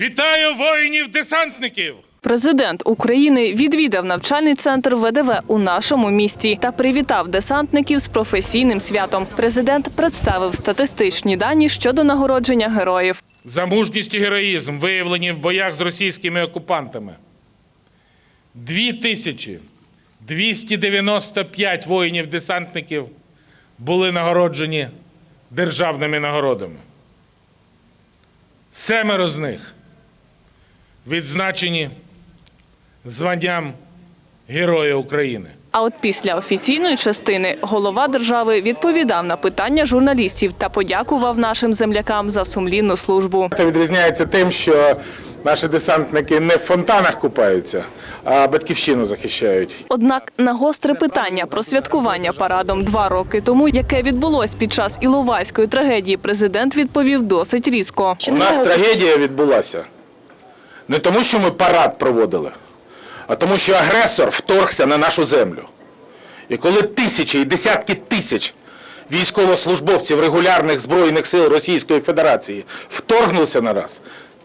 Вітаю воїнів-десантників! Президент України відвідав навчальний центр ВДВ у нашому місті та привітав десантників з професійним святом. Президент представив статистичні дані щодо нагородження героїв. За мужність і героїзм, виявлені в боях з російськими окупантами. 2295 воїнів-десантників були нагороджені державними нагородами. Семеро з них відзначені званням Героя України. А от після офіційної частини голова держави відповідав на питання журналістів та подякував нашим землякам за сумлінну службу. Це відрізняється тим, що наші десантники не в фонтанах купаються, а батьківщину захищають. Однак на гостре питання про святкування парадом два роки тому, яке відбулось під час Іловайської трагедії, президент відповів досить різко. У нас трагедія відбулася не тому, що ми парад проводили, а тому, що агресор вторгся на нашу землю. І коли тисячі і десятки тисяч військовослужбовців регулярних збройних сил Російської Федерації вторгнулися на нас,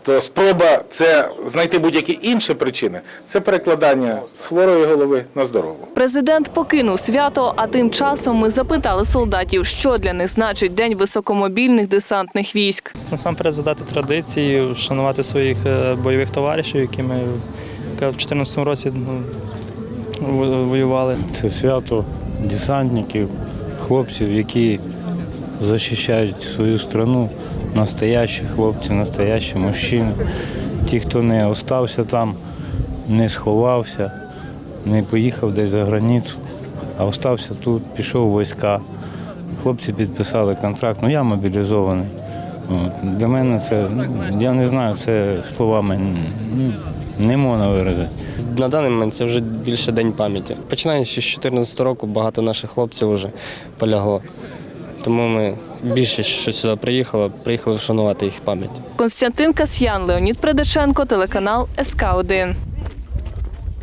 то спроба це знайти будь-які інші причини це перекладання з хворої голови на здорову. Президент покинув свято, а тим часом ми запитали солдатів, що для них значить день високомобільних десантних військ. Насамперед задати традиції, вшанувати своїх е, бойових товаришів, які ми в 2014 році ну, воювали. Це свято десантників, хлопців, які захищають свою страну, настоящі хлопці, настоящі мужчини. Ті, хто не остався там, не сховався, не поїхав десь за границю, а остався тут, пішов в війська. Хлопці підписали контракт, ну я мобілізований. Для мене це, ну, я не знаю, це словами не можна виразити. На даний момент це вже більше день пам'яті. Починаючи з 2014 року, багато наших хлопців вже полягло. Тому ми більше, що сюди приїхали, приїхали вшанувати їх пам'ять. Константин Касьян, Леонід Предашенко, телеканал СК 1